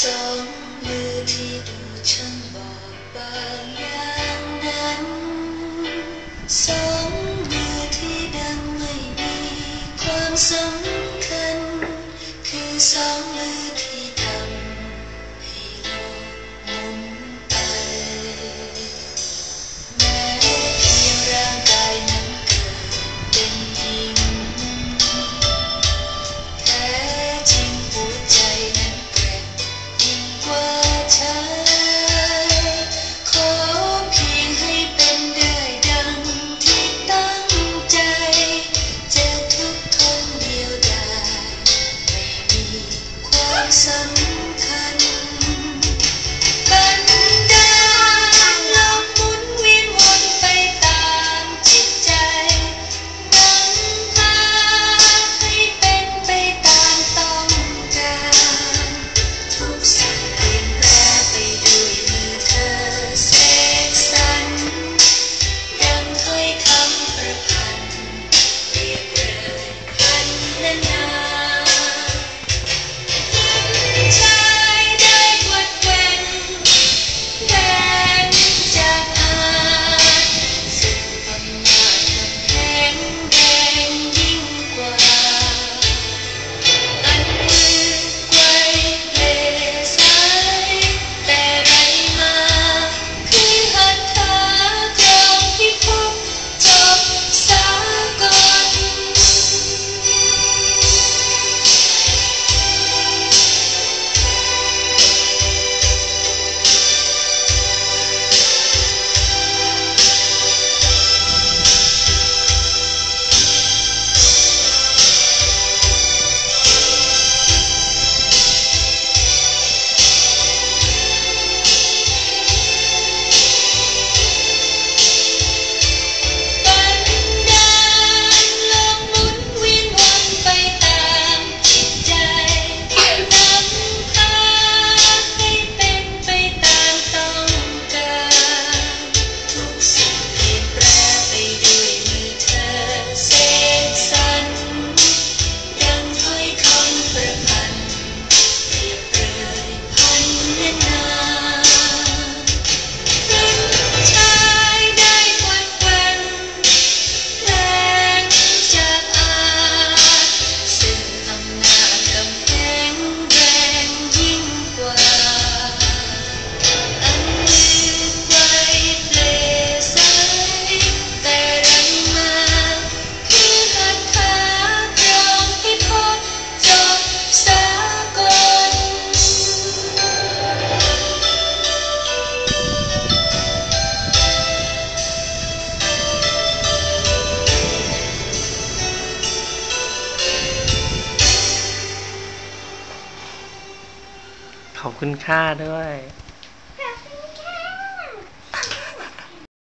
สองมือที่ดูช่างบอกบางอย่างนั้นสองมือที่ดังไม่มีความสำคัญคือสอง ขอบคุณค่าด้วย